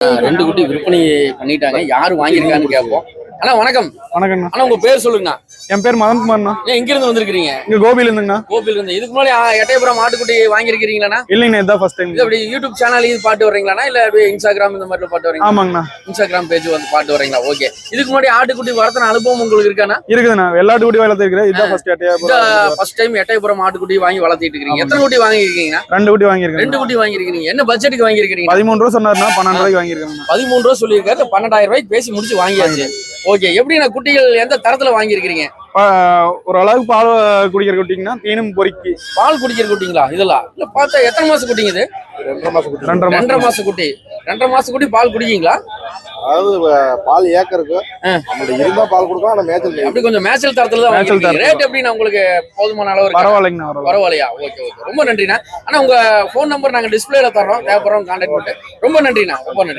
ரெண்டு குட்டி விற்பனை பண்ணிட்டாங்க. யாரு வாங்கியிருக்கான்னு கேட்போம். அண்ணா வணக்கம். வணக்கங்கண்ணா அண்ணா உங்க பேர் சொல்லுங்கண்ணா. என் பேர் மதன்குமார்ண்ணா. ஏன் இங்க இருந்து வந்திருக்கீங்க இங்க கோபில இருந்துங்கண்ணா கோபில இருந்து இதுக்கு முன்னாடி ஆ, எட்டயபுரம் மாட்டுக்குட்டி வாங்கியிருக்கிறீங்களாண்ணா? இல்லைங்கண்ணா இதான் ஃபர்ஸ்ட் டைம் இது அப்படி யூடியூப் சேனல் இது பாட்டு வர்றீங்களாண்ணா? இல்ல அப்படியே இன்ஸ்டாகிராம் இந்த மாதிரி பாட்டு வர்றீங்களா? ஆமாங்கண்ணா. இன்ஸ்டாகிராம் பேஜ் வந்து பாட்டு வர்றீங்களா? ஓகே இதுக்கு முன்னாடி ஆட்டுக்குட்டி வளர்த்தன அனுபவம் உங்களுக்கு இருக்காண்ணா? இருக்குதுண்ணா. வெள்ளாட்டு குடி வளர்த்து இருக்கிறேன் இதான் ஃபர்ஸ்ட் இந்த ஃபர்ஸ்ட் டைம் எட்டயபுரம் மாட்டுக்குட்டி வாங்கி வளர்த்திட்டு இருக்கீங்க. எத்தனை குட்டி வாங்கியிருக்கீங்கண்ணா? ரெண்டு குட்டி வாங்கியிருக்கேன். ரெண்டு குட்டி வாங்கியிருக்கீங்க என்ன பட்ஜெட்டுக்கு வாங்கியிருக்கீங்க பதிமூணு ரூபா சொன்னாருண்ணா. பன்னெண்டு ரூபாய்க்கு வாங்கியிருக்கேன் பதிமூணு ரூபா சொல்லியிருக்காரு. பன்னெண்டாயிரம் ரூபாய்க்கு பேசி முடிச்சு வாங்கியாச்சு. ஓகே எப்படிண்ணா குட்டிகள் எந்த தரத்துல வாங்கியிருக்கிறீங்க? ஒரு அளவுக்கு பால் குடிக்கிற குட்டிங்கன்னா தீனும் பொறுக்கி. பால் குடிக்கிற குட்டிங்களா? இதெல்லாம். இல்ல பார்த்தா எத்தனை மாசம் குட்டிங்க இது? ரெண்டரை மாசம் குட்டி. ரெண்டரை ரெண்டரை மாசம். குட்டி. ரெண்டரை மாசம் குட்டி பால் குடிக்கீங்களா? அதாவது பால் ஏக்கருக்கு. ஆ. நம்மளுக்கு இருந்தா பால் கொடுக்கும் ஆனா மேய்ச்சல் மேய்க்கும். அப்படி கொஞ்சம் மேய்ச்சல் தரத்துல தான் மேய்ச்சல். ரேட் எப்படிண்ணா உங்களுக்கு போதுமான அளவு? பரவாயில்லைங்கண்ணா பரவாயில்ல. பரவாயில்லையா? Okay okay. ரொம்ப நன்றிண்ணா. ஆனா உங்க ஃபோன் நம்பர் நாங்க டிஸ்பிளேல தர்றோம். தேவைப்படுறோம் கான்டாக்ட் பண்ணிட்டு. ரொம்ப நன்றிண்ணா. ரொம்ப நன்றி.